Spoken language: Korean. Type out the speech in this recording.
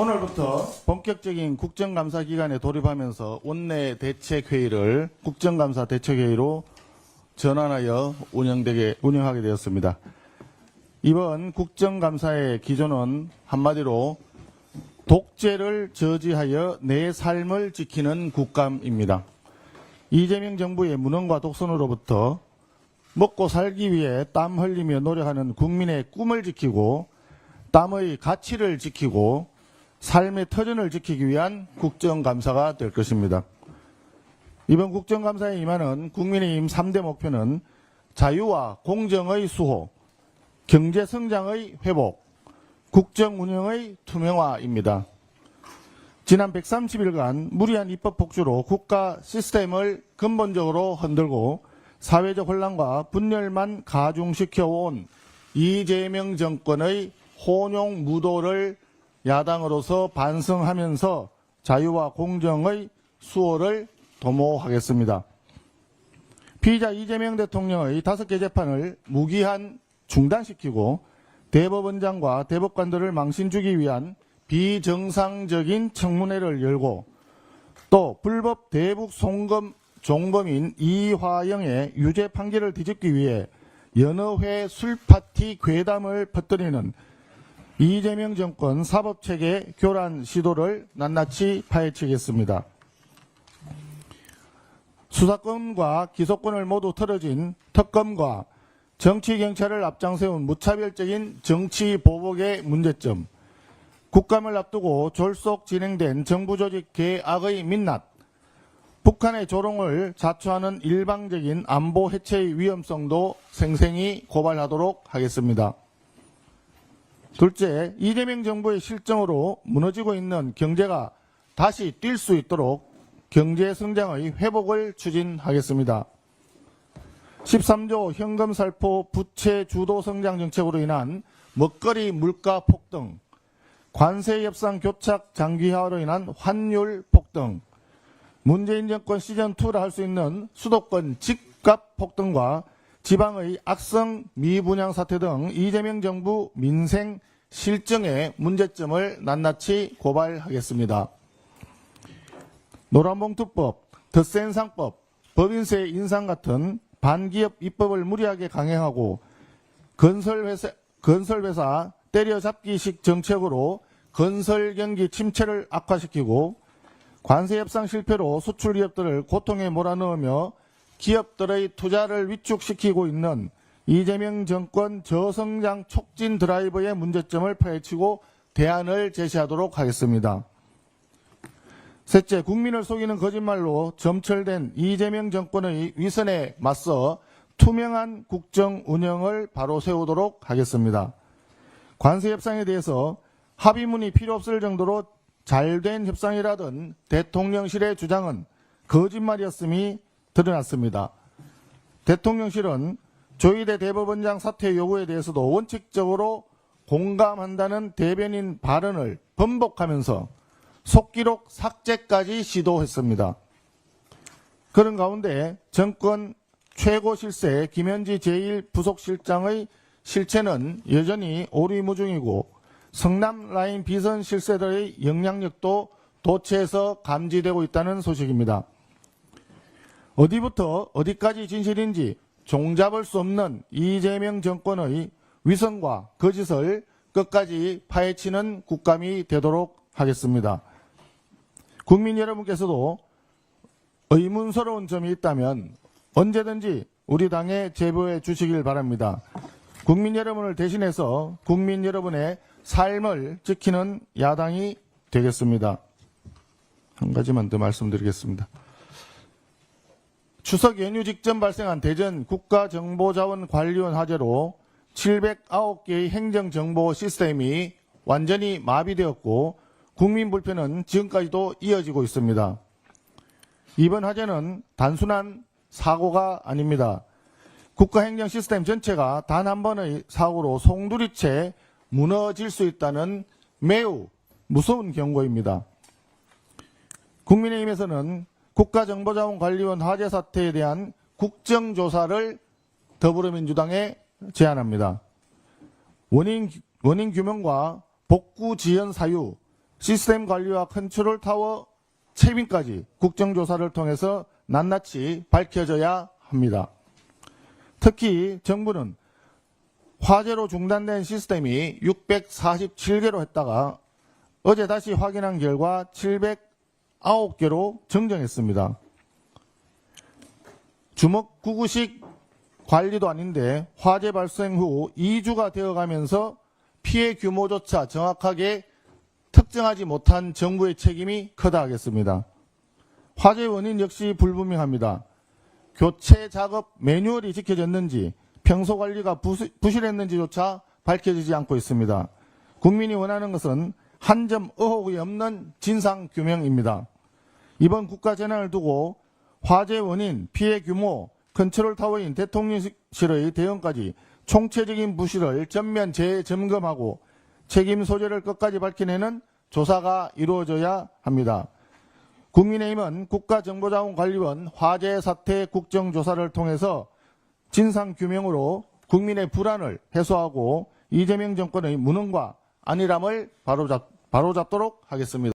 오늘부터 본격적인 국정감사 기간에 돌입하면서 원내 대책회의를 국정감사 대책회의로 전환하여 운영되게, 운영하게 되었습니다. 이번 국정감사의 기조는 한마디로 독재를 저지하여 내 삶을 지키는 국감입니다. 이재명 정부의 무능과 독선으로부터 먹고 살기 위해 땀 흘리며 노력하는 국민의 꿈을 지키고 땀의 가치를 지키고 삶의 터전을 지키기 위한 국정감사가 될 것입니다. 이번 국정감사에 임하는 국민의힘 3대 목표는 자유와 공정의 수호, 경제 성장의 회복, 국정 운영의 투명화입니다. 지난 130일간 무리한 입법 폭주로 국가 시스템을 근본적으로 흔들고 사회적 혼란과 분열만 가중시켜온 이재명 정권의 혼용 무도를 야당으로서 반성하면서 자유와 공정의 수호를 도모하겠습니다. 피의자 이재명 대통령의 다섯 개 재판을 무기한 중단시키고 대법원장과 대법관들을 망신 주기 위한 비정상적인 청문회를 열고 또 불법 대북 송금 종범인 이화영의 유죄 판결을 뒤집기 위해 여러 회 술파티 괴담을 퍼뜨리는 이재명 정권 사법체계 교란 시도를 낱낱이 파헤치겠습니다. 수사권과 기소권을 모두 털어진 특검과 정치경찰을 앞장세운 무차별적인 정치보복의 문제점, 국감을 앞두고 졸속 진행된 정부조직 개악의 민낯, 북한의 조롱을 자초하는 일방적인 안보 해체의 위험성도 생생히 고발하도록 하겠습니다. 둘째, 이재명 정부의 실정으로 무너지고 있는 경제가 다시 뛸 수 있도록 경제 성장의 회복을 추진하겠습니다. 13조 현금 살포 부채 주도 성장 정책으로 인한 먹거리 물가 폭등, 관세 협상 교착 장기화로 인한 환율 폭등, 문재인 정권 시즌2라 할수 있는 수도권 집값 폭등과 지방의 악성 미분양 사태 등 이재명 정부 민생 실정의 문제점을 낱낱이 고발하겠습니다. 노란봉투법, 덧센상법, 법인세 인상 같은 반기업 입법을 무리하게 강행하고 건설회사, 건설회사 때려잡기식 정책으로 건설 경기 침체를 악화시키고 관세 협상 실패로 수출 기업들을 고통에 몰아넣으며 기업들의 투자를 위축시키고 있는 이재명 정권 저성장 촉진 드라이버의 문제점을 파헤치고 대안을 제시하도록 하겠습니다. 셋째, 국민을 속이는 거짓말로 점철된 이재명 정권의 위선에 맞서 투명한 국정 운영을 바로 세우도록 하겠습니다. 관세 협상에 대해서 합의문이 필요 없을 정도로 잘된 협상이라던 대통령실의 주장은 거짓말이었음이 드러났습니다. 대통령실은 조희대 대법원장 사퇴 요구에 대해서도 원칙적으로 공감한다는 대변인 발언을 번복하면서 속기록 삭제까지 시도했습니다. 그런 가운데 정권 최고 실세 김현지 제1부속실장의 실체는 여전히 오리무중이고 성남 라인 비선 실세들의 영향력도 도처에서 감지되고 있다는 소식입니다. 어디부터 어디까지 진실인지 종잡을 수 없는 이재명 정권의 위선과 거짓을 끝까지 파헤치는 국감이 되도록 하겠습니다. 국민 여러분께서도 의문스러운 점이 있다면 언제든지 우리 당에 제보해 주시길 바랍니다. 국민 여러분을 대신해서 국민 여러분의 삶을 지키는 야당이 되겠습니다. 한 가지만 더 말씀드리겠습니다. 추석 연휴 직전 발생한 대전 국가정보자원관리원 화재로 709개의 행정정보 시스템이 완전히 마비되었고 국민 불편은 지금까지도 이어지고 있습니다. 이번 화재는 단순한 사고가 아닙니다. 국가행정 시스템 전체가 단 한 번의 사고로 송두리째 무너질 수 있다는 매우 무서운 경고입니다. 국민의힘에서는 국가정보자원관리원 화재 사태에 대한 국정조사를 더불어민주당에 제안합니다. 원인, 원인 규명과 복구 지연 사유, 시스템 관리와 컨트롤 타워 채빙까지 국정조사를 통해서 낱낱이 밝혀져야 합니다. 특히 정부는 화재로 중단된 시스템이 647개로 했다가 어제 다시 확인한 결과 709개로 정정했습니다. 주먹 구구식 관리도 아닌데 화재 발생 후 2주가 되어가면서 피해 규모조차 정확하게 특정하지 못한 정부의 책임이 크다 하겠습니다. 화재 원인 역시 불분명합니다. 교체 작업 매뉴얼이 지켜졌는지 평소 관리가 부실했는지조차 밝혀지지 않고 있습니다. 국민이 원하는 것은 한 점 의혹이 없는 진상 규명입니다. 이번 국가 재난을 두고 화재 원인, 피해 규모, 컨트롤 타워인 대통령실의 대응까지 총체적인 부실을 전면 재점검하고 책임 소재를 끝까지 밝혀내는 조사가 이루어져야 합니다. 국민의힘은 국가정보자원관리원 화재 사태 국정조사를 통해서 진상규명으로 국민의 불안을 해소하고 이재명 정권의 무능과 안일함을 바로잡, 바로잡도록 하겠습니다.